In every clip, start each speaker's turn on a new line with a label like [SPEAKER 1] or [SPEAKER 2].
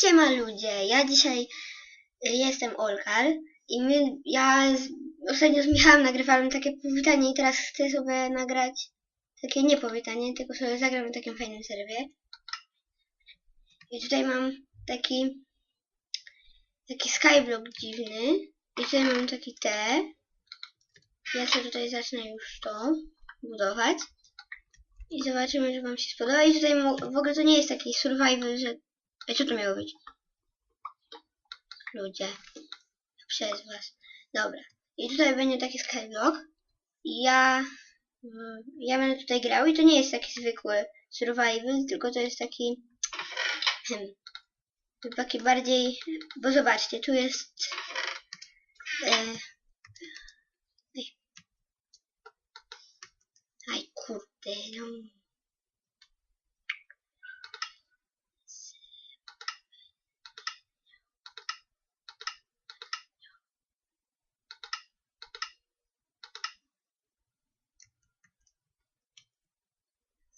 [SPEAKER 1] siema ludzie, ja dzisiaj y, jestem Olkar i my, ja z, ostatnio z Michałem nagrywałem takie powitanie i teraz chcę sobie nagrać takie nie powitanie, tylko sobie zagram na takim fajnym serwie. I tutaj mam taki taki skyblock dziwny i tutaj mam taki T. Ja sobie tutaj zacznę już to budować. I zobaczymy, czy wam się spodoba. I tutaj w ogóle to nie jest taki survival, że... A co to miało być? Ludzie. Przez was. Dobra. I tutaj będzie taki skyblock. Ja... mm, Ja będę tutaj grał i to nie jest taki zwykły survival, tylko to jest taki... Hmm, taki bardziej... Bo zobaczcie, tu jest... E. Aj, kurde, no...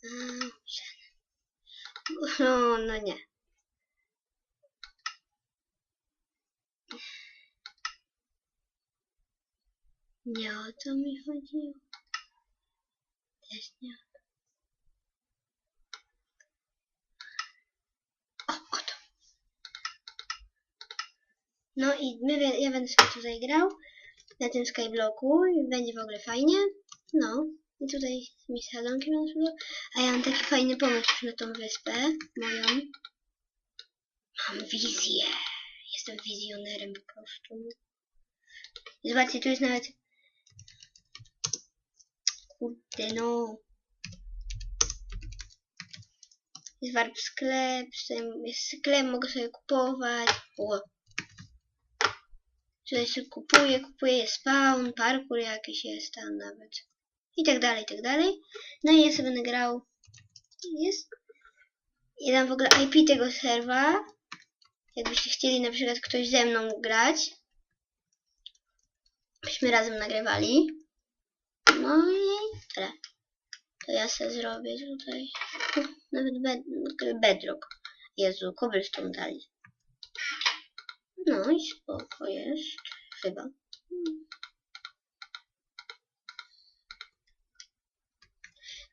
[SPEAKER 1] Mm, No, no nie. Nie o to mi chodziło. Też nie o to. O, o to. No i my, ja będę sobie tutaj grał na tym skyblocku i będzie w ogóle fajnie. No. I tutaj mi salonki na przykład. A ja mam taki fajny pomysł na tą wyspę moją. Mam wizję. Jestem wizjonerem po prostu. Zobaczcie, tu jest nawet... Kurde no. Jest warp sklep, jest sklep, mogę sobie kupować. O. Tutaj sobie kupuję, kupuję, jest spawn, parkour jakiś jest tam nawet. I tak dalej, i tak dalej. No i ja sobie będę grał. Jest. I dam w ogóle IP tego serwa. Jakbyście chcieli na przykład ktoś ze mną grać. Byśmy razem nagrywali. No i tyle. To ja sobie zrobię tutaj. Nawet bed bedrock. Jezu, cobblestone dali. No i spoko jest. Chyba.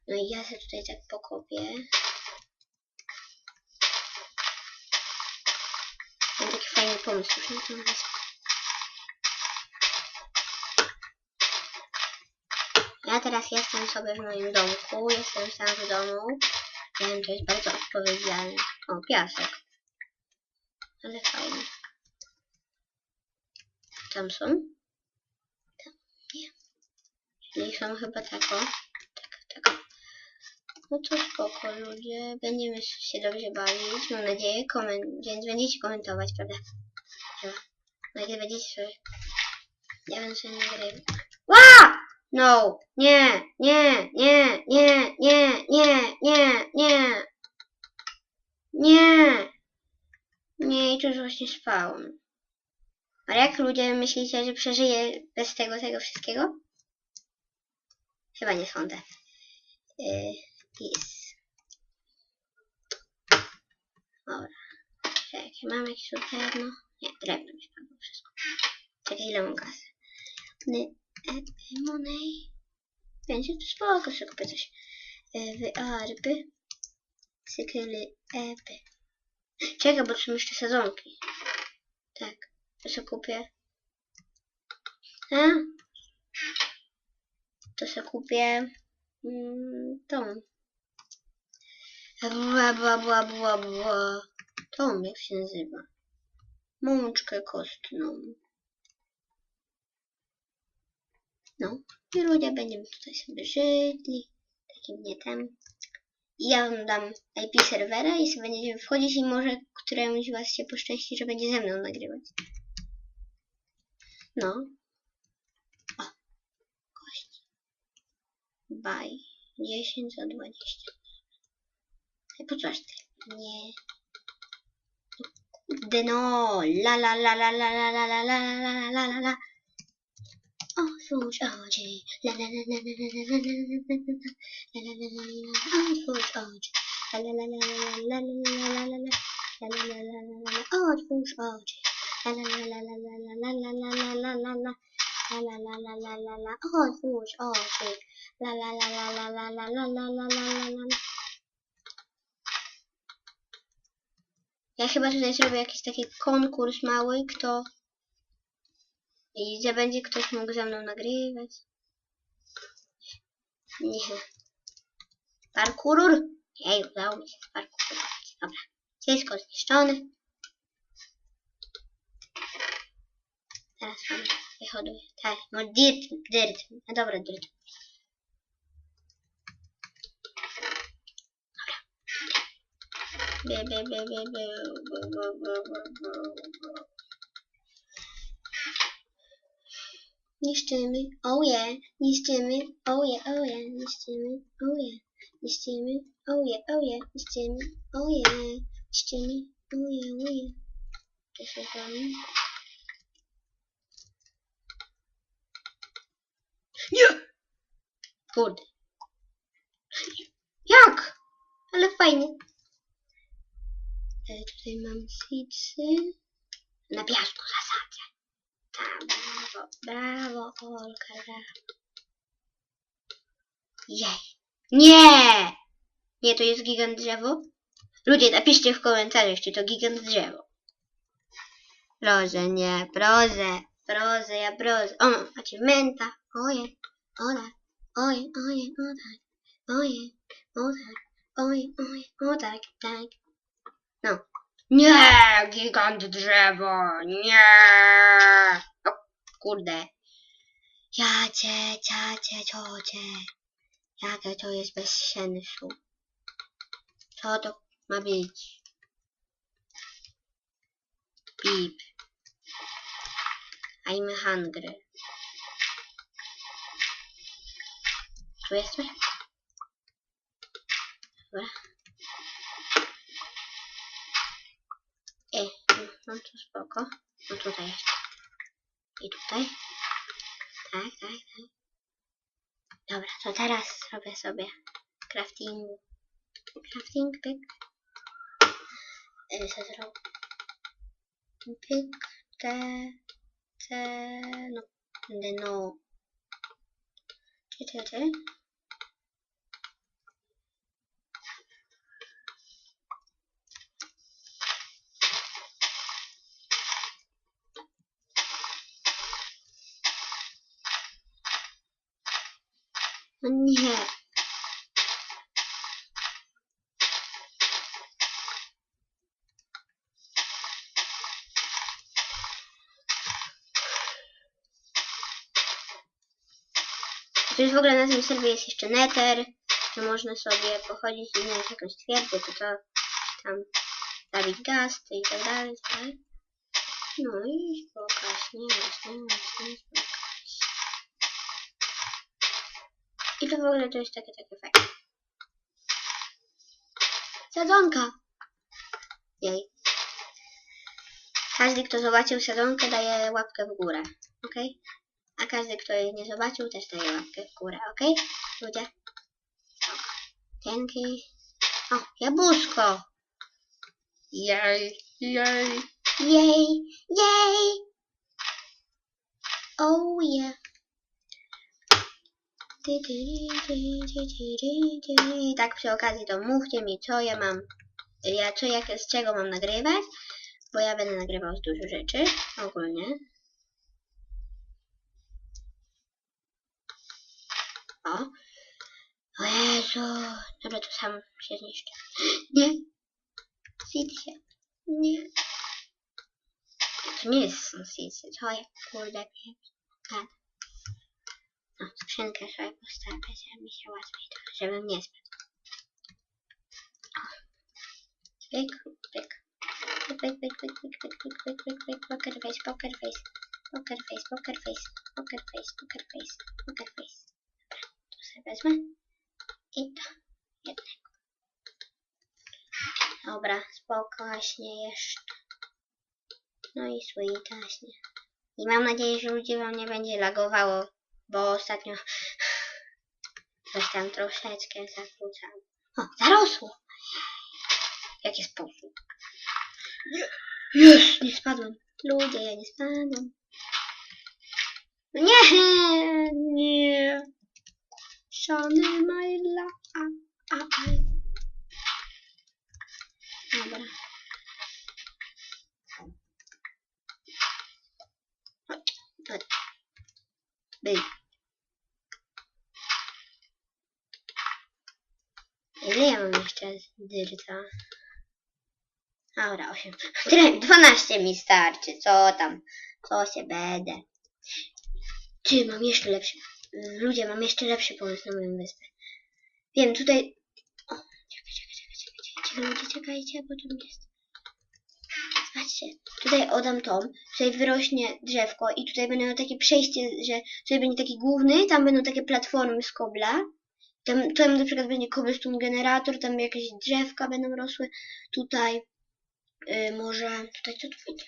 [SPEAKER 1] No i ja sobie tutaj tak pokopię. Mam taki fajny pomysł już na tą wyspę. Ja teraz jestem sobie w moim domku, jestem sam w domu. Wiem, to jest bardzo odpowiedzialne. O, piasek. Ale fajnie. Tam są? Tam nie. Czyli są chyba tako. No to spoko ludzie. Będziemy się dobrze bawić, mam nadzieję. Koment więc będziecie komentować, prawda? No kiedy będziecie sobie... Ja będę sobie nagrywał. Ła! No! Nie! Nie! Nie! Nie! Nie! Nie! Nie! Nie! Nie! Nie, i tu już właśnie spałem. Ale jak ludzie myślicie, że przeżyję bez tego, tego wszystkiego? Chyba nie sądzę. Yy, jest. Dobra. Czekaj, mam jakieś tu drewno? Nie, drewno mi spadło wszystko. Czekaj, ile mam kasy? E, money. Będzie to spoko, sobie kupię coś. E, wy arby. Cykly eby. Czekaj, bo są jeszcze sezonki. Tak, to sobie kupię. A? To sobie kupię mm, tą. Bła, bła, bła, bła. Tą, jak się nazywa? Mączkę kostną. No, i ludzie będziemy tutaj sobie żyli. Takim nie tam. I ja wam dam IP serwera i sobie będziemy wchodzić i może któremuś z was się poszczęści, że będzie ze mną nagrywać. No. O. Kości. Bye. 10 za 20. Ej, po coś ty? Nie. Kurde no. La la la la la la la la la la la la la la. Otwórz oczy. La la la la la la la la la la la la la. Otwórz oczy. La la la la la la la la la la. La la la la la la la. Otwórz oczy. La la la la la la la la la la la la la. La la la la la la la. Otwórz oczy. La la la la la la la la la la la la Ja chyba tutaj zrobię jakiś taki konkurs mały, kto i gdzie będzie ktoś mógł ze mną nagrywać. Nie. Parkour? Jej, udało mi się parkurować. Dobra. Wszystko zniszczone. Teraz mamy wychoduję. Tak, no dirt, dirt. No dobra, dirt. Niszczymy, oje, niszczymy, oje, oje, niszczymy, oje, niszczymy, oje, oje, niszczymy, oje, niszczymy, oje, oje. To się wami. Nie! Kurde. Jak? Ale fajnie. E, tutaj mam seedsy. Na piasku zasadzę. Tak, brawo, brawo, Olka, brawo. Jej. Nie! Nie, to jest gigant drzewo? Ludzie, napiszcie w komentarzach, czy to gigant drzewo. Proszę, nie, proszę, proszę, ja proszę. O, achievementa. Oje, oda, oje, oje, oda, oje, oda, oje, oda, tak. No. Nie, gigant drzewo, nie. O, kurde. Jacie, ciacie, ciocie. Jakie to jest bez sensu. Co to ma być? Pip. I'm hungry. Tu jesteś? Dobra. No spoko. No tutaj. I tutaj. Tak, tak, tak. Dobra, to teraz zrobię sobie craftingu. Crafting, pyk. Co zrobię? Te, te, no, no. Ty, ty, ty. W ogóle na tym serwie jest jeszcze Nether, że można sobie pochodzić i znaleźć jakąś twierdzę, to to tam zabić gaz i tak dalej, tak? No i spokojnie, właśnie, właśnie, spokojnie. I to w ogóle to jest takie, takie fajne. Sadzonka! Jej. Każdy, kto zobaczył sadzonkę, daje łapkę w górę. Ok? A każdy, kto jej nie zobaczył, też daje łapkę w górę. Ok? Ludzie? Dzięki. O, jabłuszko! Jej, jej. Jej, jej! Oh yeah. Tak przy okazji to mówcie mi, co ja mam, ja co, jak, z czego mam nagrywać, bo ja będę nagrywał z dużo rzeczy, ogólnie. O. O Jezu. Dobra, to sam się zniszczę. Nie. Sidzie. Nie. To nie jest sidzie, to jak kurde pieprz. Gada. No, skrzynkę sobie postawię, żeby mi się łatwiej trochę, żebym nie spadł. Pyk. Pyk, pyk, pyk, pyk, pyk, pyk, pyk, pyk, pyk, pyk, poker face, poker face, poker face, poker face, poker face, poker face, poker face. Wezmę. I to, jednego. Dobra, spokojnie jeszcze. No i sweetaśnie. I mam nadzieję, że ludzie wam nie będzie lagowało bo ostatnio coś tam troszeczkę zakłócało. O, zarosło! Jaki sposób? Jest, nie spadłem. Ludzie, ja nie spadłem. No nie, nie. Szany Majla, a, a, a. Dobra. Chodź. Ile ja mam jeszcze dyrta? Dobra, 8. Tyle, 12 mi starczy, co tam? Co się będę? Ty, mam jeszcze lepszy. Ludzie, mam jeszcze lepszy pomysł na moją wyspę. Wiem, tutaj... O, czekaj, czekaj, czekaj, czekaj, czekaj, ludzie, czekajcie, bo tam jest... Zobaczcie, tutaj oddam tom, tutaj wyrośnie drzewko i tutaj będą takie przejście, że tutaj będzie taki główny, tam będą takie platformy z kobla. Tam, tam na przykład będzie cobblestone generator, tam jakieś drzewka będą rosły. Tutaj y, może, tutaj co tu będzie?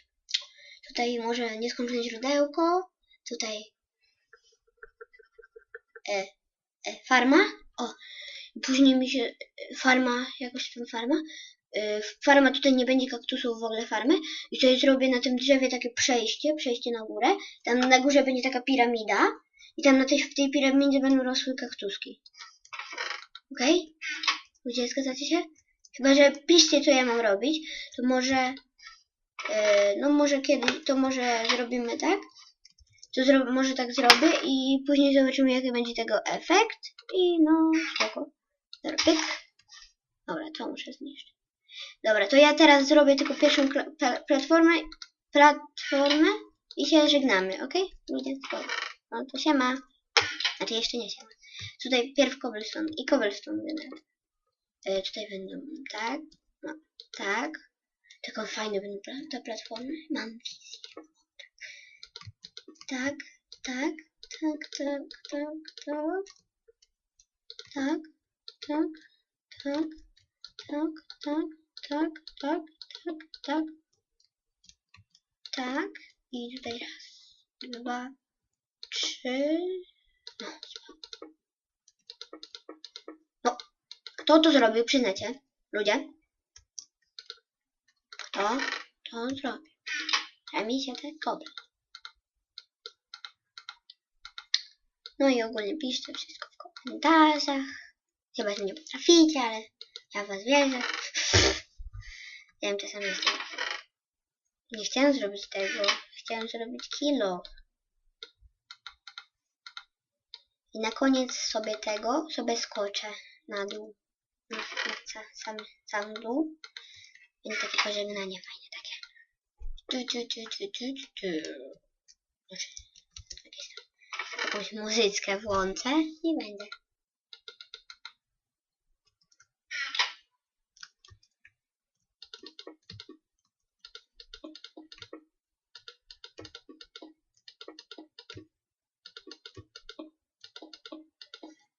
[SPEAKER 1] Tutaj może nieskończone źródełko, tutaj e, e, farma, o, później mi się e, farma, jakoś tam farma, e, farma tutaj nie będzie kaktusów w ogóle farmy i tutaj zrobię na tym drzewie takie przejście, przejście na górę, tam na górze będzie taka piramida i tam na tej, w tej piramidzie będą rosły kaktuski. Okej? Ludzie, zgadzacie się? Chyba, że piszcie, co ja mam robić, to może, e, no może kiedyś, to może zrobimy tak, to może tak zrobię i później zobaczymy, jaki będzie tego efekt i no, spoko. Dobra, pyk. Dobra, to muszę zniszczyć. Dobra, to ja teraz zrobię tylko pierwszą platformę, platformę i się żegnamy, ok? No to siema. Znaczy jeszcze nie siema. Tutaj pierw cobblestone i cobblestone generator. E, tutaj będą tak, no, tak. Taką fajną będą pla te platformy. Mam wizję. Tak, tak, tak, tak, tak, tak. Tak, tak, tak, tak, tak, tak, tak, tak, tak. Tak. I tutaj raz, dwa, trzy. No, no, kto to zrobił, przyznacie? Ludzie? Kto to zrobił? Zajmij się te kobry. No i ogólnie piszcie wszystko w komentarzach. Chyba, że nie potraficie, ale ja was wierzę. Ja wiem, czasami jestem... Nie chciałem zrobić tego. Chciałem zrobić kilo. I na koniec sobie tego, sobie skoczę na dół. Na, na sam, sam dół. Będzie takie pożegnanie fajne takie. Tu, tu, tu, tu, tu, tu, tu. Znaczy, jakieś tam, jakąś muzyczkę włączę i będzie.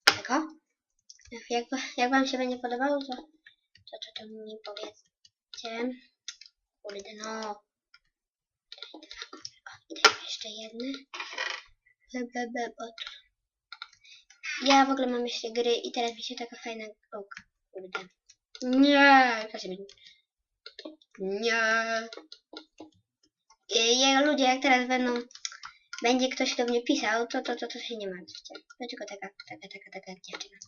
[SPEAKER 1] Tego? Jak, jak wam się będzie podobało, to to, to, to mi powiedzcie. Kurde, no. Jeszcze jedny. Be, bo tu. Ja w ogóle mam jeszcze gry i teraz mi się taka fajna oka. Kurde. Nie. Nie. I ludzie, jak teraz będą, będzie ktoś do mnie pisał, to, to, to, to się nie martwcie. Dlaczego taka, taka, taka, taka dziewczyna?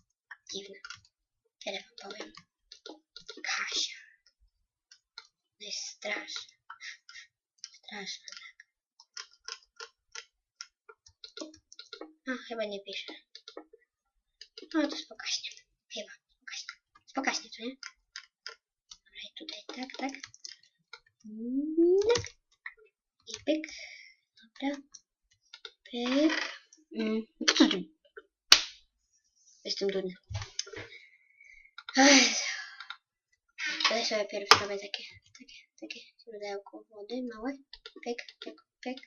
[SPEAKER 1] Dziwna. Tyle powiem. Kasia. To jest straszne. Straszne, tak. No, chyba nie pisze. No, to spokaśnie. Chyba, spokaśnie. Spokaśnie, co nie? Dobra, i tutaj tak, tak. Tak. I pyk. Dobra. Pyk. Mm. Jestem dumny. Ja sobie pierw zrobię takie, takie, takie źródełko wody małe. Pyk, pyk, pyk,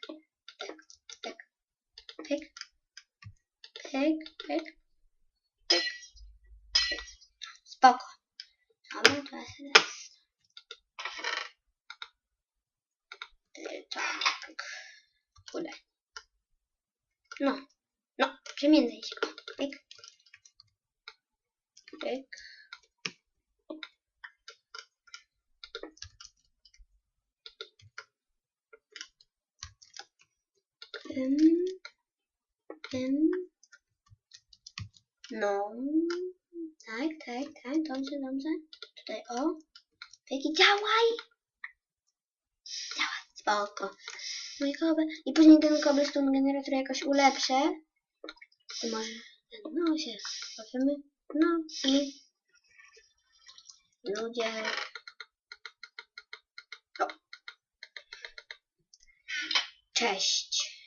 [SPEAKER 1] pyk, pyk, pyk, pyk, pyk, pyk. Spoko. Dobra, teraz teraz. Tak. Kurde. No. No, przemiędzaj się. spoko. No Mój kobe... I później ten cobblestone generator jakoś ulepszę. To może... No się zobaczymy. No i... Ludzie... O. Cześć.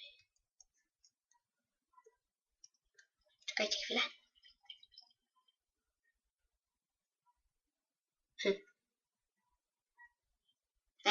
[SPEAKER 1] Czekajcie chwilę.